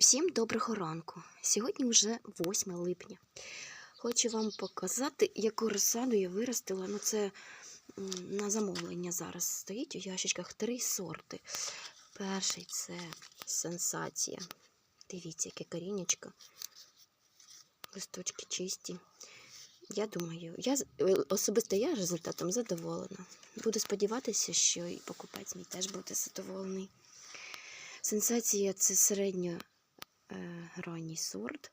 Всім доброго ранку. Сьогодні вже 8 липня. Хочу вам показати, яку розсаду я виростила. Ну, це на замовлення зараз стоїть у ящичках три сорти. Перший це сенсація. Дивіться, яке корінечко. Листочки чисті. Я думаю, я е, особисто я результатом задоволена. Буду сподіватися, що і покупець мій теж буде задоволений. Сенсація це середньо ранній сорт.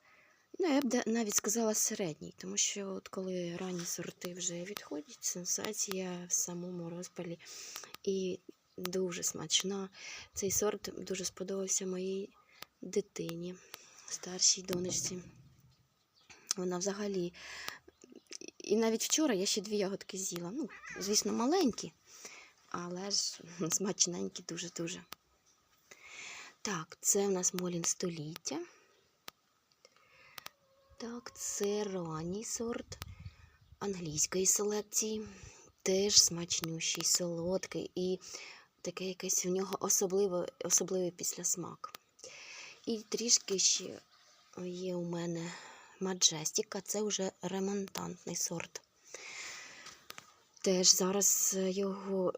Ну, я б навіть сказала середній, тому що от коли ранні сорти вже відходять, сенсація в самому розпалі і дуже смачна. Цей сорт дуже сподобався моїй дитині, старшій донечці. Вона взагалі. І навіть вчора я ще дві ягодки з'їла. Ну, звісно, маленькі, але ж смачненькі дуже-дуже. Так, це в нас Молін століття. Так, це ранній сорт англійської селекції. Теж смачнющий, солодкий і таке якесь у нього особливе, особливий післясмак. І трішки ще є у мене маджестіка, це вже ремонтантний сорт. Теж зараз його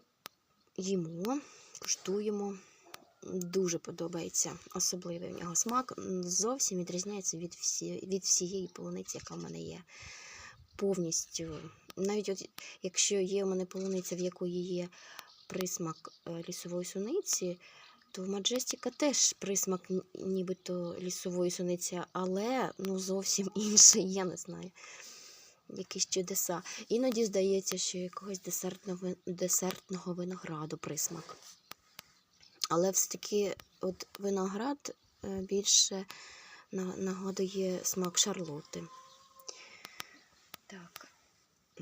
їмо, куштуємо. Дуже подобається особливий в нього смак. Зовсім відрізняється від, всі, від всієї полуниці, яка в мене є. Повністю. Навіть от, якщо є у мене полуниця, в якої є присмак е, лісової суниці, то в Маджестіка теж присмак нібито лісової суниці, але ну, зовсім інший, я не знаю. Якісь чудеса. Іноді здається, що якогось десертного, десертного винограду присмак. Але все-таки от виноград е, більше на- нагадує смак шарлоти. Так,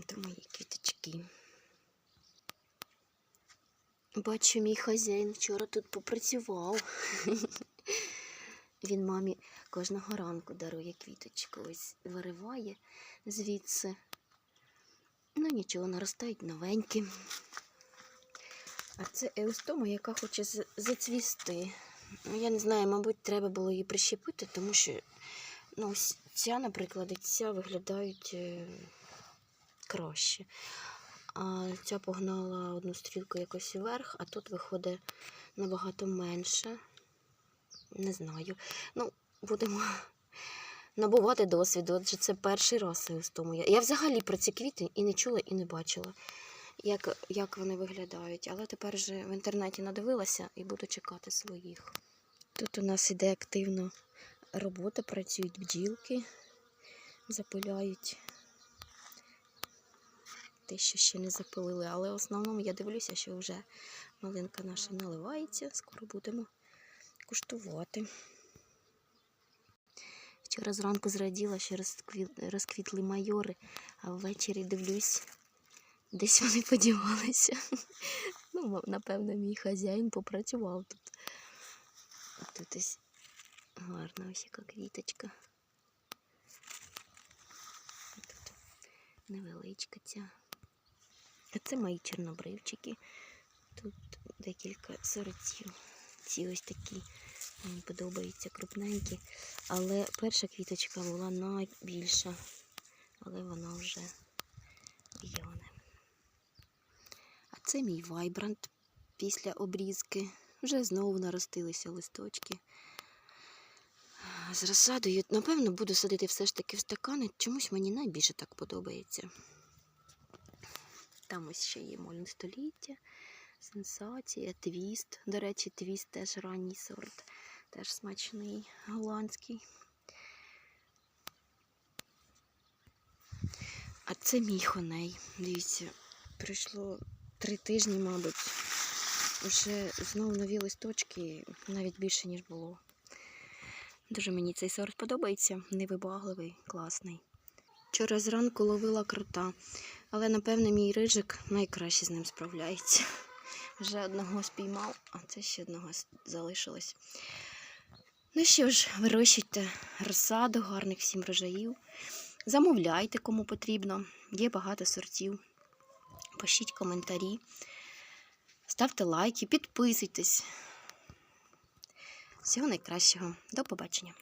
це мої квіточки. Бачу, мій хазяїн вчора тут попрацював. Він мамі кожного ранку дарує квіточку, ось вириває звідси. Ну нічого, наростають новенькі. А це еустома, яка хоче зацвісти. Ну, я не знаю, мабуть, треба було її прищепити, тому що ну, ця, наприклад, і ця виглядають е, краще. А ця погнала одну стрілку якось вверх, а тут виходить набагато менше. Не знаю. Ну, будемо набувати досвіду. Отже, це перший раз я взагалі про ці квіти і не чула, і не бачила як, як вони виглядають. Але тепер вже в інтернеті надивилася і буду чекати своїх. Тут у нас іде активно робота, працюють бджілки, запиляють те, що ще не запилили. Але в основному я дивлюся, що вже малинка наша наливається, скоро будемо куштувати. Вчора зранку зраділа, що розквітли майори, а ввечері дивлюсь, Десь вони подівалися. Ну, напевно, мій хазяїн попрацював тут. Тут ось гарна ось яка квіточка. Тут невеличка ця. А це мої чорнобривчики. Тут декілька сортів. Ці ось такі мені подобаються крупненькі. Але перша квіточка була найбільша, але вона вже в'яне. Це мій вайбрант після обрізки. Вже знову наростилися листочки. З розсадою, напевно, буду садити все ж таки в стакани. Чомусь мені найбільше так подобається. Там ось ще є молін століття, сенсація, твіст. До речі, твіст теж ранній сорт, теж смачний, голландський. А це мій хоней. Дивіться, пройшло три тижні, мабуть. Уже знову нові листочки, навіть більше, ніж було. Дуже мені цей сорт подобається, невибагливий, класний. Вчора зранку ловила крота, але, напевне, мій рижик найкраще з ним справляється. Вже одного спіймав, а це ще одного залишилось. Ну що ж, вирощуйте розсаду, гарних всім врожаїв. Замовляйте, кому потрібно. Є багато сортів. Пишіть коментарі, ставте лайки, підписуйтесь. Всього найкращого. До побачення.